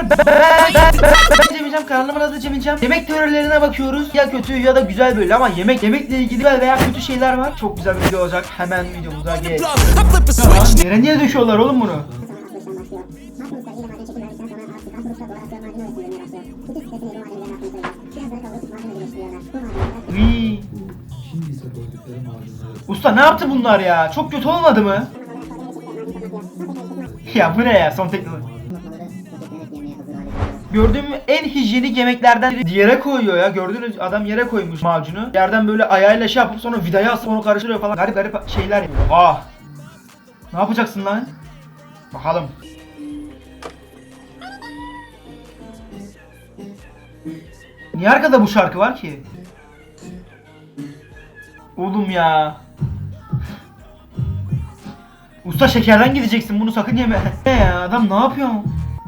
arkadaşlar ben Cemilcan kanalıma adı Cemilcan. Yemek teorilerine bakıyoruz. Ya kötü ya da güzel böyle ama yemek yemekle ilgili veya kötü şeyler var. Çok güzel bir video olacak. Hemen videomuza geç. Yere niye düşüyorlar oğlum bunu? Uy. Usta ne yaptı bunlar ya? Çok kötü olmadı mı? Ya bu ne ya son teknoloji? Gördüğüm en hijyenik yemeklerden biri yere koyuyor ya. Gördünüz adam yere koymuş macunu. Yerden böyle ayağıyla şey yapıp sonra vidayı asıp onu karıştırıyor falan. Garip garip şeyler yapıyor. Ne yapacaksın lan? Bakalım. Niye arkada bu şarkı var ki? Oğlum ya. Usta şekerden gideceksin bunu sakın yeme. Ne ya adam ne yapıyor?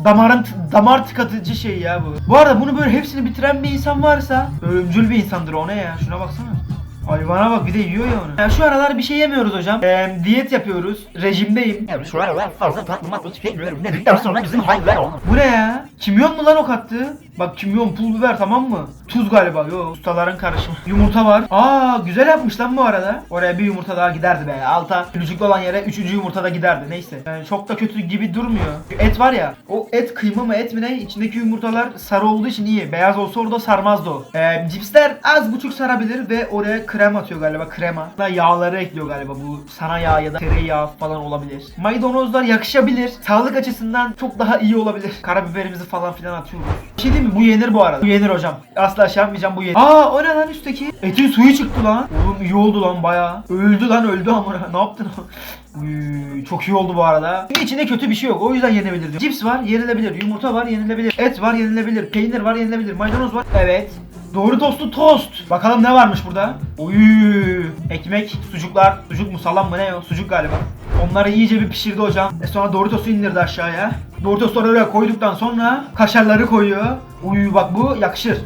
Damarın damar tıkatıcı şey ya bu. Bu arada bunu böyle hepsini bitiren bir insan varsa ölümcül bir insandır o ne ya şuna baksana. Hayvana bak bir de yiyor ya onu. Ya şu aralar bir şey yemiyoruz hocam. Ee, diyet yapıyoruz. Rejimdeyim. Olur. Bu ne ya? Kimyon mu lan o kattı? Bak kimyon, pul biber tamam mı? Tuz galiba. Yo ustaların karışımı. Yumurta var. Aa güzel yapmış lan bu arada. Oraya bir yumurta daha giderdi be. Alta gülücüklü olan yere üçüncü yumurta da giderdi. Neyse. Yani çok da kötü gibi durmuyor. Et var ya. O et kıyma mı et mi ne? İçindeki yumurtalar sarı olduğu için iyi. Beyaz olsa orada sarmazdı o. Ee, cipsler az buçuk sarabilir ve oraya krem atıyor galiba. Krema. Da yağları ekliyor galiba. Bu sana yağ ya da tereyağı falan olabilir. Maydanozlar yakışabilir. Sağlık açısından çok daha iyi olabilir. Karabiberimizi falan filan atıyoruz. Bir şey Bu yenir bu arada. Bu yenir hocam. Asla şey yapmayacağım bu yenir. Aa o ne lan üstteki? Etin suyu çıktı lan. Oğlum iyi oldu lan baya. Öldü lan öldü ama ne yaptın çok iyi oldu bu arada. İçinde kötü bir şey yok. O yüzden yenebilir diyor. Cips var, yenilebilir. Yumurta var, yenilebilir. Et var, yenilebilir. Peynir var, yenilebilir. Maydanoz var. Evet. Doğru tostu tost. Bakalım ne varmış burada? Uy, ekmek, sucuklar. Sucuk mu salam mı ne? Sucuk galiba. Onları iyice bir pişirdi hocam. E sonra Doritos'u indirdi aşağıya. Doritos'u oraya koyduktan sonra kaşarları koyuyor. Uy bak bu yakışır.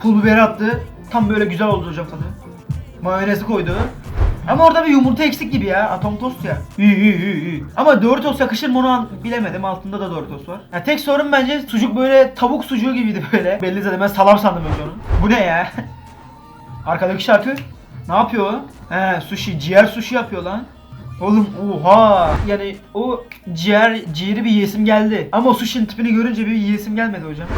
Pul biberi attı. Tam böyle güzel oldu hocam tadı. Mayonezi koydu. Ama orada bir yumurta eksik gibi ya. Atom tost ya. İyi iyi iyi. Ama Doritos yakışır mı onu an- bilemedim. Altında da Doritos var. Ya tek sorun bence sucuk böyle tavuk sucuğu gibiydi böyle. Belli zaten ben salam sandım önce onu. Bu ne ya? Arkadaki şarkı ne yapıyor? He sushi, ciğer sushi yapıyor lan. Oğlum oha. Yani o ciğer, ciğeri bir yiyesim geldi. Ama o sushi'nin tipini görünce bir yiyesim gelmedi hocam.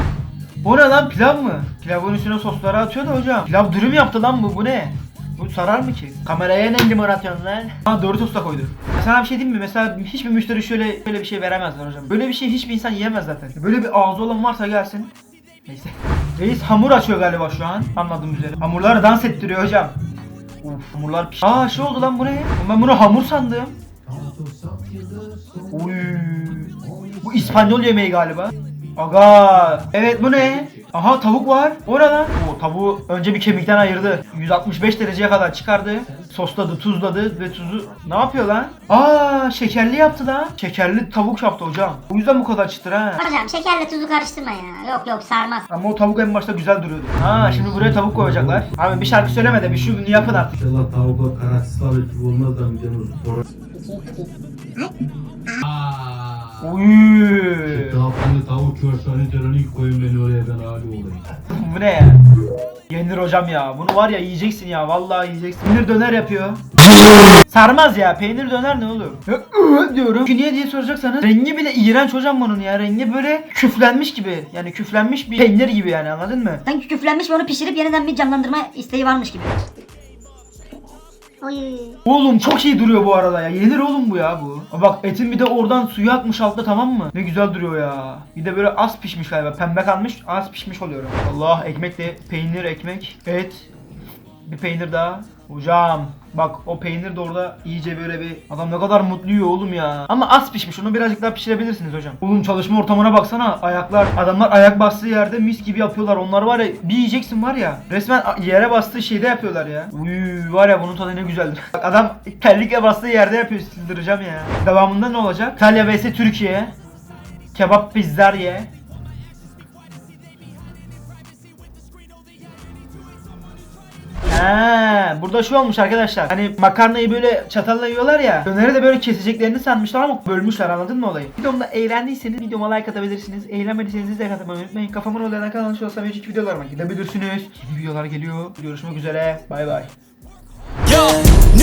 O ne lan pilav mı? Pilavın üstüne sosları atıyor da hocam. Pilav dürüm yaptı lan bu bu ne? Bu sarar mı ki? Kameraya ne limon atıyorsun lan? Ha Doritos da koydu. Sana bir şey diyeyim mi? Mesela hiçbir müşteri şöyle böyle bir şey veremezler hocam. Böyle bir şey hiçbir insan yiyemez zaten. Böyle bir ağzı olan varsa gelsin. Neyse. Reis hamur açıyor galiba şu an. Anladığım üzere. Hamurları dans ettiriyor hocam. Uf hamurlar piş... Aa şey oldu lan bu ne? Ben bunu hamur sandım. Uy. Bu İspanyol yemeği galiba. Aga. Evet bu ne? Aha tavuk var. O ne lan? O tavuğu önce bir kemikten ayırdı. 165 dereceye kadar çıkardı. Sosladı, tuzladı ve tuzu... Ne yapıyor lan? Aa şekerli yaptı lan. Şekerli tavuk yaptı hocam. O yüzden bu kadar çıtır ha. Hocam şekerle tuzu karıştırma ya. Yok yok sarmaz. Ama o tavuk en başta güzel duruyordu. Ha şimdi buraya tavuk koyacaklar. Abi bir şarkı söyleme de bir şunu yapın artık. İnşallah tavukla kararsızlar gibi olmaz da midemiz sonra. Uy. Daha fazla tavuk körsanı terörü koyun beni oraya ben hali olayım. Bu ne ya? Yenir hocam ya. Bunu var ya yiyeceksin ya. Vallahi yiyeceksin. Peynir döner yapıyor. Sarmaz ya. Peynir döner ne olur? Ya, ıı diyorum. Çünkü niye diye soracaksanız rengi bile iğrenç hocam bunun ya. Rengi böyle küflenmiş gibi. Yani küflenmiş bir peynir gibi yani anladın mı? Sanki küflenmiş ve onu pişirip yeniden bir canlandırma isteği varmış gibi. Oy. Oğlum çok iyi duruyor bu arada ya. Yenir oğlum bu ya bu. Bak etin bir de oradan suyu akmış altta tamam mı? Ne güzel duruyor ya. Bir de böyle az pişmiş galiba. Pembe kalmış az pişmiş oluyor. Allah ekmek de peynir ekmek et. Bir peynir daha. Hocam bak o peynir de orada iyice böyle bir adam ne kadar mutlu yiyor oğlum ya. Ama az pişmiş onu birazcık daha pişirebilirsiniz hocam. Oğlum çalışma ortamına baksana ayaklar adamlar ayak bastığı yerde mis gibi yapıyorlar. Onlar var ya bir yiyeceksin var ya resmen yere bastığı şeyde yapıyorlar ya. Uy var ya bunun tadı ne güzeldir. Bak adam terlikle bastığı yerde yapıyor sildireceğim ya. Devamında ne olacak? İtalya vs Türkiye. Kebap pizzerye. He, burada şu olmuş arkadaşlar. Hani makarnayı böyle çatalla yiyorlar ya. Döneri de böyle keseceklerini sanmışlar ama bölmüşler anladın mı olayı? Videomda eğlendiyseniz videoma like atabilirsiniz. Eğlenmediyseniz de atmayı unutmayın. Kafamın olayına kanalına şu olsa önceki videolarıma gidebilirsiniz. Yeni videolar geliyor. Görüşmek üzere. Bay bay. Yo,